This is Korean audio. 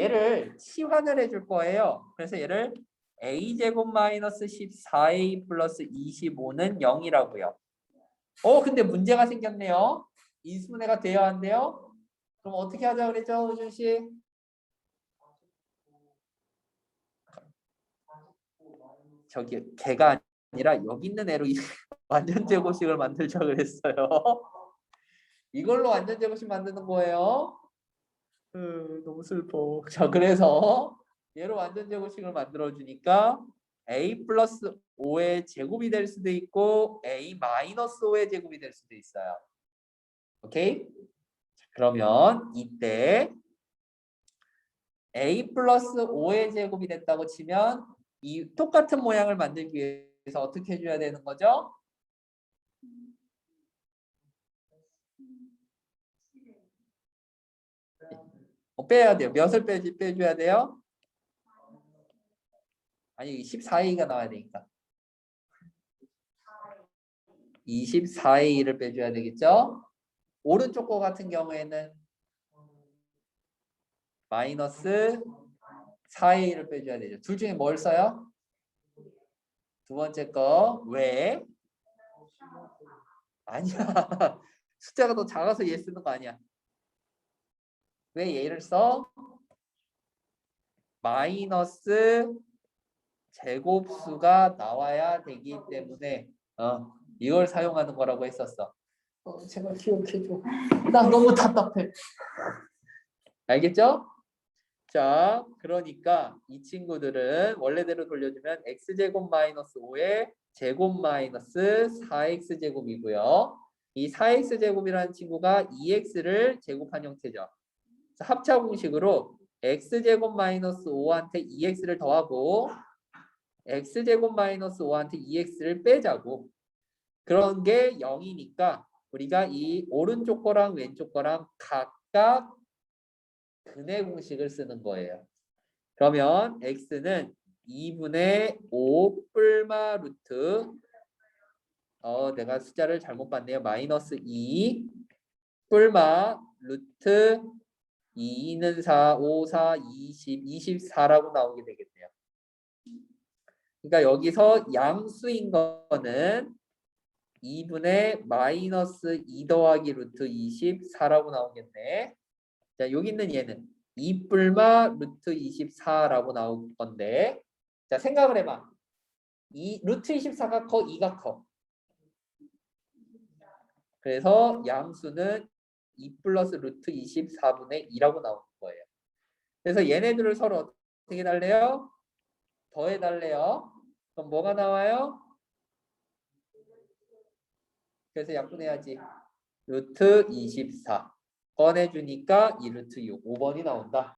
얘를 치환을 해줄 거예요. 그래서 얘를 a제곱 마이너스 14a 플러스 25는 0이라고요. 어 근데 문제가 생겼네요. 인수분해가 돼야 한대요. 그럼 어떻게 하자 그랬죠, 우준 씨? 저기 걔가 아니라 여기 있는 애로 이 완전 제곱식을 만들자 그랬어요. 이걸로 완전 제곱식 만드는 거예요. 으, 너무 슬퍼. 자, 그래서 얘로 완전 제곱식을 만들어 주니까 a 플러스 5의 제곱이 될 수도 있고 a 마이너스 5의 제곱이 될 수도 있어요. 오케이? 자, 그러면 이때 a 플러스 5의 제곱이 됐다고 치면 이 똑같은 모양을 만들기 위해서 어떻게 해줘야 되는 거죠? 어, 빼야 돼요. 몇을 빼, 빼줘야 돼요? 아니 14A가 나와야 되니까 24A를 빼줘야 되겠죠? 오른쪽 거 같은 경우에는 마이너스 4A를 빼줘야 되죠. 둘 중에 뭘 써요? 두 번째 거 왜? 아니야. 숫자가 더 작아서 얘 쓰는 거 아니야. 왜 얘를 써? 마이너스 제곱수가 나와야 되기 때문에 어, 이걸 사용하는 거라고 했었어. 어, 제발 기억해줘. 나 너무 답답해. 알겠죠? 자, 그러니까 이 친구들은 원래대로 돌려주면 x제곱 마이너스 5의 제곱 마이너스 4x제곱이고요. 이 4x제곱이라는 친구가 2x를 제곱한 형태죠. 합차 공식으로 x제곱 마이너스 5한테 2x를 더하고 x제곱 마이너스 5한테 2x를 빼자고 그런 게 0이니까 우리가 이 오른쪽 거랑 왼쪽 거랑 각각 근의 공식을 쓰는 거예요. 그러면 x는 2분의 5 뿔마 루트 어 내가 숫자를 잘못 봤네요. 마이너스 2 뿔마 루트 2는 4, 5, 4, 20, 24라고 나오게 되겠네요. 그러니까 여기서 양수인 거는 2분의 마이너스 2 더하기 루트 24라고 나오겠네. 자, 여기 있는 얘는 2뿔마 루트 24라고 나올 건데 자, 생각을 해봐. 이 루트 24가 커, 2가 커. 그래서 양수는 2 플러스 루트 24분의 2라고 나오는 거예요. 그래서 얘네들을 서로 어떻게 달래요? 더해 달래요. 그럼 뭐가 나와요? 그래서 약분해야지. 루트 24 꺼내주니까 2 루트 6 5번이 나온다.